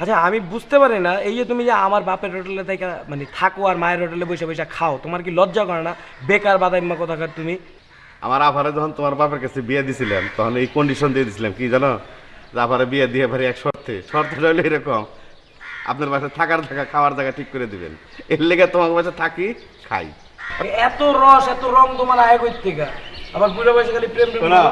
আচ্ছা আমি বুঝতে পারি না এই যে তুমি যে আমার বাপের হোটেলে থেকে মানে থাকো আর মায়ের হোটেলে বসে বসে খাও তোমার কি লজ্জা করে না? বেকার বাদাইম্মা কোথাকার তুমি? আমার আফারে যখন তোমার বাপের কাছে বিয়ে দিছিলাম তখন এই কন্ডিশন দিয়ে দিছিলাম কি জানো? আফারে বিয়ে দিয়ে পারি এক শর্তে শর্তটা হলো এরকম আপনার বাসায় থাকার থাকা খাওয়ার জায়গা ঠিক করে দিবেন। এর লেগে তোমার বাসায় থাকি খাই। এত রস এত রং তোমার আয় কই থেকে? আবার বুড়ো বয়সে খালি প্রেম প্রেম শোনো,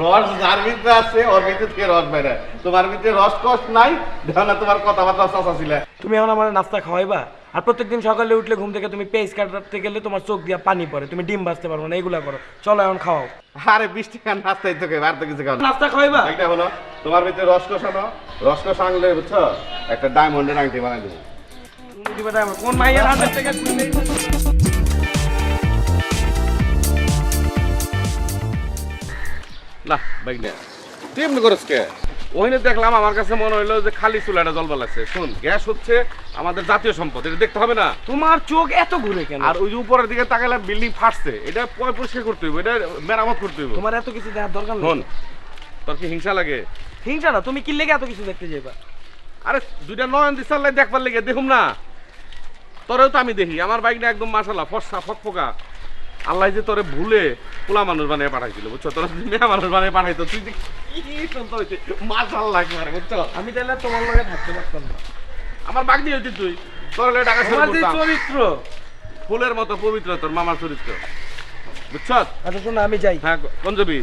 রস যার ভিতরে আছে ওর ভিতর থেকে রস বাইরে তোমার ভিতরে রস কষ্ট নাই দেখো না তোমার কথাবার্তা চাচা ছিল। তুমি এখন আমার নাস্তা খাওয়াইবা? আর প্রত্যেকদিন সকালে উঠলে ঘুম থেকে তুমি পেজ কাটাতে গেলে তোমার চোখ দিয়ে পানি পড়ে। তুমি ডিম বাজতে পারব না এগুলা করো। চলো এখন খাওয়াও। আরে বিশ টাকা নাস্তাই তোকে আর তো কিছু খাও নাস্তা খাওয়াইবা? একটা হলো তোমার ভিতরে রস কষানো রস আনলে বুঝছ? একটা ডায়মন্ডের আংটি বানাই দেবো। কোন মাইয়ের হাতের থেকে না বাইক না তুই এমনি করস কে ওইনে দেখলাম আমার কাছে মনে হইল যে খালি চুলাটা জলবা লাগছে শুন গ্যাস হচ্ছে আমাদের জাতীয় সম্পদ এটা দেখতে হবে না। তোমার চোখ এত ঘুরে কেন? আর ওই যে উপরের দিকে তাকালে বিল্ডিং ফাটছে এটা পয় পরিষ্কার করতে হইব এটা মেরামত করতে হইব। তোমার এত কিছু দেখার দরকার শোন নেই তোর কি হিংসা লাগে? হিংসা না তুমি কি লেগে এত কিছু দেখতে যাইবা? আরে দুইটা নয়ন দিশার দেখবার লেগে দেখুম না। তোরেও তো আমি দেখি আমার বাইকটা একদম মাসাল্লাহ ফর্সা ফকফকা। আল্লাহ যে তোরে ভুলে পোলা মানুষ বানিয়ে পাঠাইছিল বুঝছ? তোরা যদি মেয়ে মানুষ বানিয়ে পাঠাইতো তুই যে কি সুন্দর হইতে মাসাল্লাহ একবারে বুঝছ? আমি তাহলে তোমার লগে থাকতে পারতাম না। আমার বাগনি হইতি তুই তোর হলে টাকা শুরু করতাম। চরিত্র। ফুলের মতো পবিত্র তোর মামার চরিত্র বুঝছ? আচ্ছা শোনো আমি যাই। হ্যাঁ কোন যাবি?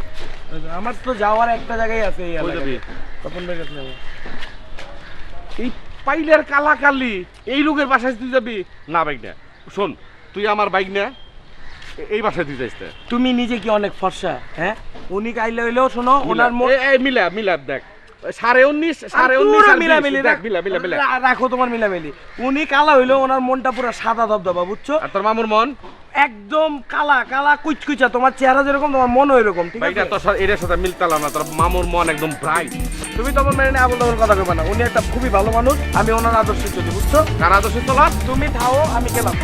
আমার তো যাওয়ার একটা জায়গায় আছে এই যাবি? তপন ভাই কাছে। এই পাইলের কালাকালি এই লোকের বাসায় তুই যাবি? না বাইক না শোন তুই আমার বাইক না এই বাসায় তুই যাইস না। তুমি নিজে কি অনেক ফর্সা হ্যাঁ উনি কাইলে হইলেও শোনো ওনার মন মিলা মিলা দেখ সাড়ে উনিশ সাড়ে উনিশ। মিলামিলি রাখো তোমার মিলামিলি উনি কালা হইল ওনার মনটা পুরো সাদা দবদবা বুঝছ আর তোর মামুর মন একদম কালা কালা কুচকুচা তোমার চেহারা যেরকম তোমার মনও এরকম ঠিক বাইকটা আছে তোর সাথে এটার সাথে মিলতালাম না তোর মামুর মন একদম ব্রাইট তুমি তখন মানে আবল কথা কইবা না উনি একটা খুবই ভালো মানুষ আমি ওনার আদর্শ চলি বুঝছ কার আদর্শ তোলার তুমি থাও আমি গেলাম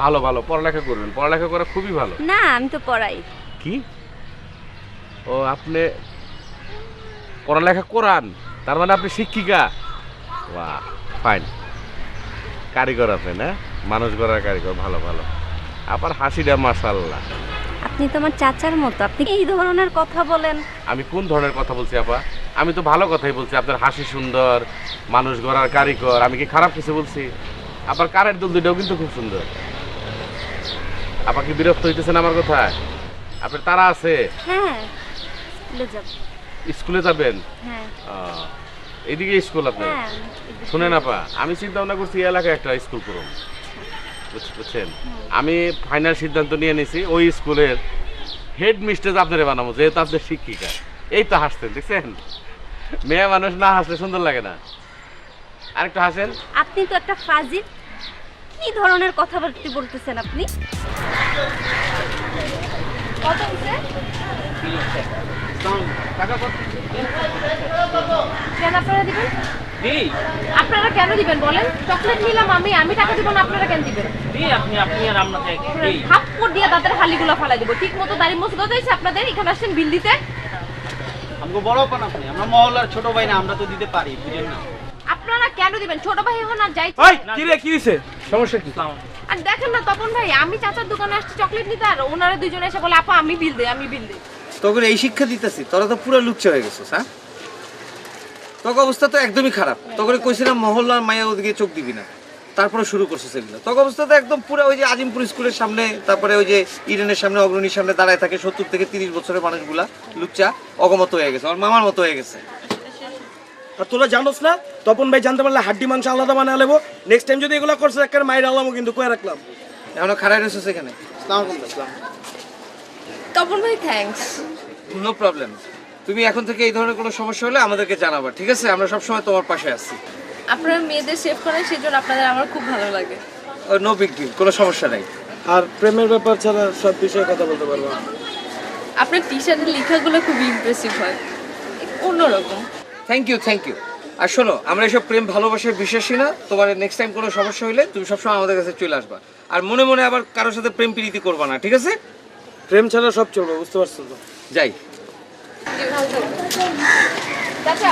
ভালো ভালো। পড়ালেখা করবেন। পড়ালেখা করা খুবই ভালো। না আমি তো পড়াই। কি? ও আপনি পড়ালেখা করান। তার মানে আপনি শিক্ষিকা? বাহ ফাইন কারিগর আপনি না? মানুষ গড়ার কারিগর ভালো ভালো। আবার হাসিটা মাসাল্লাহ আপনি তো আমার চাচার মতো। আপনি এই ধরনের কথা বলেন? আমি কোন ধরনের কথা বলছি আপা? আমি তো ভালো কথাই বলছি। আপনার হাসি সুন্দর মানুষ গড়ার কারিগর। আমি কি খারাপ কিছু বলছি? আবার কারের দুল দুইটাও কিন্তু খুব সুন্দর। আপা কি বিরক্ত হইতেছেন আমার কথায়? আপনার তারা আছে? হ্যাঁ স্কুলে যাব। স্কুলে যাবেন? হ্যাঁ। এদিকে স্কুল আপনার হ্যাঁ শুনেন আপা আমি চিন্তা ভাবনা করছি এই এলাকায় একটা স্কুল করুন। বুঝছেন? আমি ফাইনাল সিদ্ধান্ত নিয়ে নিয়েছি ওই স্কুলের হেড মিস্ট্রেস আপনারে বানাবো যেহেতু আপনার শিক্ষিকা। এই তো হাসতেন দেখছেন? মেয়ে মানুষ না হাসলে সুন্দর লাগে না। আরেকটু হাসেন। আপনি তো একটা ফাজিল। কি ধরনের কথাবার্তা বলতেছেন আপনি? কত হইছে? কেন আপনারা দিবেন? আপনারা কেন দিবেন বলেন? চকলেট নিলাম আমি আমি টাকা দিব না আপনারা কেন দিবেন? দিই আপনি আপনি আর আপনাকে থাপ্পড় দিয়ে দাঁতের হালিগুলো ফালাই দেবো। ঠিক মতো দাড়ি মসগত হয়েছে আপনাদের? এখানে আসছেন বিল দিতে। আমাকে বড় পান আপনি? আমরা মহল্লার ছোট ভাই না আমরা তো দিতে পারি বুঝেন না। আপনারা কেন দিবেন? ছোট ভাই হন আর যাই ওই কি রে কি হইছে? সমস্যা কি? আর দেখেন না তপন ভাই আমি চাচার দোকানে আসছি চকলেট নিতে আর ওনারা দুজনে এসে বলে আপা আমি বিল দেই আমি বিল দেই তোকে এই শিক্ষা দিতেছি তোরা তো পুরো লুচ্চা হয়ে গেছিস হ্যাঁ? তোকে অবস্থা তো একদমই খারাপ। তোকে কইছিলাম মহল্লার মায়া ওদিকে চোখ দিবি না। তারপরে শুরু করছিস এগুলো। তোকে অবস্থা তো একদম পুরো ওই যে আজিমপুর স্কুলের সামনে তারপরে ওই যে ইডেনের সামনে অগ্রণীর সামনে দাঁড়ায় থাকে সত্তর থেকে তিরিশ বছরের মানুষগুলা লুচ্চা অগমত হয়ে গেছে আমার মামার মতো হয়ে গেছে। আর তোরা জানোস না তপন ভাই জানতে পারলে হাড্ডি মাংস আলাদা বানায় লেবো। নেক্সট টাইম যদি এগুলো করছে একটা মায়ের আলামও কিন্তু কয়ে রাখলাম। এখনও খারাপ রয়েছে এখানে তপন ভাই থ্যাঙ্কস নো প্রবলেম তুমি এখন থেকে এই ধরনের কোনো সমস্যা হলে আমাদেরকে জানাবা ঠিক আছে? আমরা সবসময় তোমার পাশে আছি। আপনারা মেয়েদের সেভ করেন সেজন্য আপনাদের আমার খুব ভালো লাগে। নো বিগ ডিল কোনো সমস্যা নাই। আর প্রেমের ব্যাপার ছাড়া সব বিষয়ে কথা বলতে পারব আপনার টি শার্টের লেখাগুলো খুব ইমপ্রেসিভ হয়। অন্যরকম। থ্যাংক ইউ থ্যাংক ইউ আর শোনো আমরা এসব প্রেম ভালোবাসায় বিশ্বাসী না। তোমার নেক্সট টাইম কোনো সমস্যা হলে তুমি সবসময় আমাদের কাছে চলে আসবা। আর মনে মনে আবার কারোর সাথে প্রেম প্রীতি করবা না ঠিক আছে? প্রেম ছাড়া সব চলবে বুঝতে পারছ তো? যাই। চাচা